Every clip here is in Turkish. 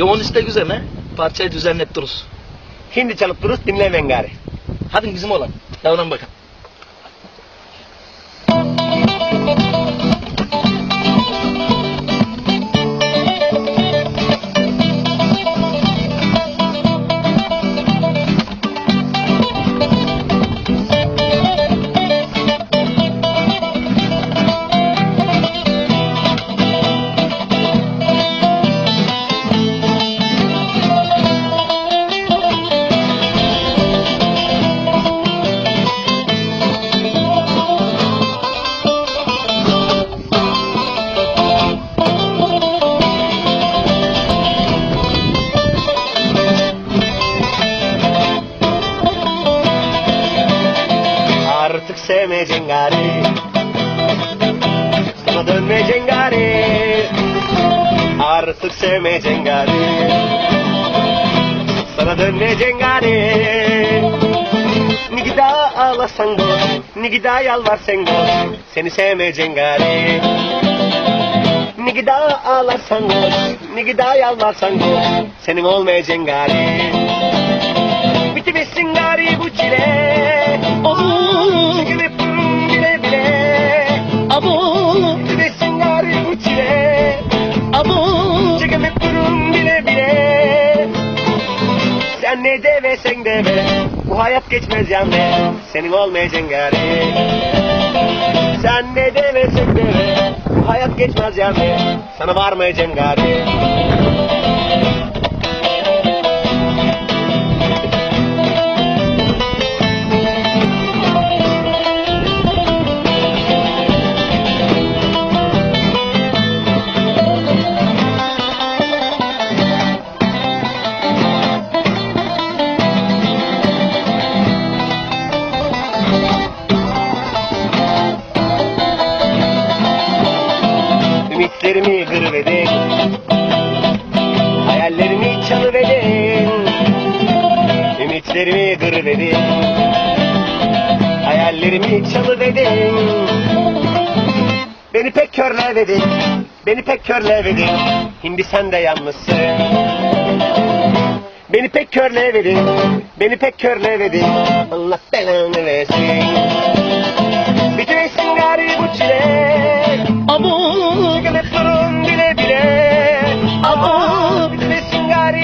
Yoğun istek üzerine parçayı düzenlettiririz. Şimdi çalıp dururuz dinlemen gari. Hadi bizim olan. Davran bakın. Artık sevmeyeceksin gari. Sana dönmeyeceksin gari. Artık sevmeyeceksin gari. Sana dönmeyeceksin gari. Ne gida ağlasan da, ne gida yalvarsan da, seni sevmeyeceksin gari. Ne gida ağlarsan da, ne gida yalvarsan da, senin olmayacaksın gari. Bitirmişsin gari bu çile. Abo, Çekilip durun bile bile. abo, Bitirmişsin gari bu çile. abo. Çekilip durun bile bile. Sen ne demesen deme. Bu hayat geçmez yan be. Senin olmayacaksın gari. Sen ne demesen deme. Bu hayat geçmez yan be. Sana varmayacaksın gari. Ümitlerimi kırıvedin Hayallerimi çalıvedin Ümitlerimi kırıvedin Hayallerimi çalıvedin Beni pek körlevedin Beni pek körlevedin Şimdi sen de yalnızsın Beni pek körlevedin Beni pek körlevedin Allah belanı versin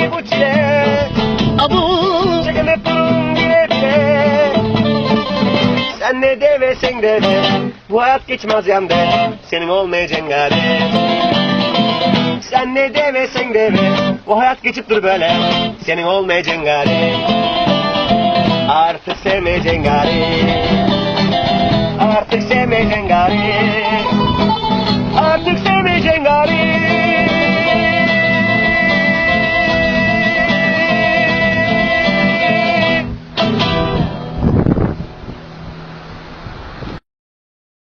Bitmesin gari bu çile abo. Çıkınıp durun bile bile Sen ne demesin deme Bu hayat geçmez yanda. Senin olmayacaksın gari. Sen ne demesin deme Bu hayat geçip dur böyle. Senin olmayacaksın gari. Artık sevmeyeceksin gari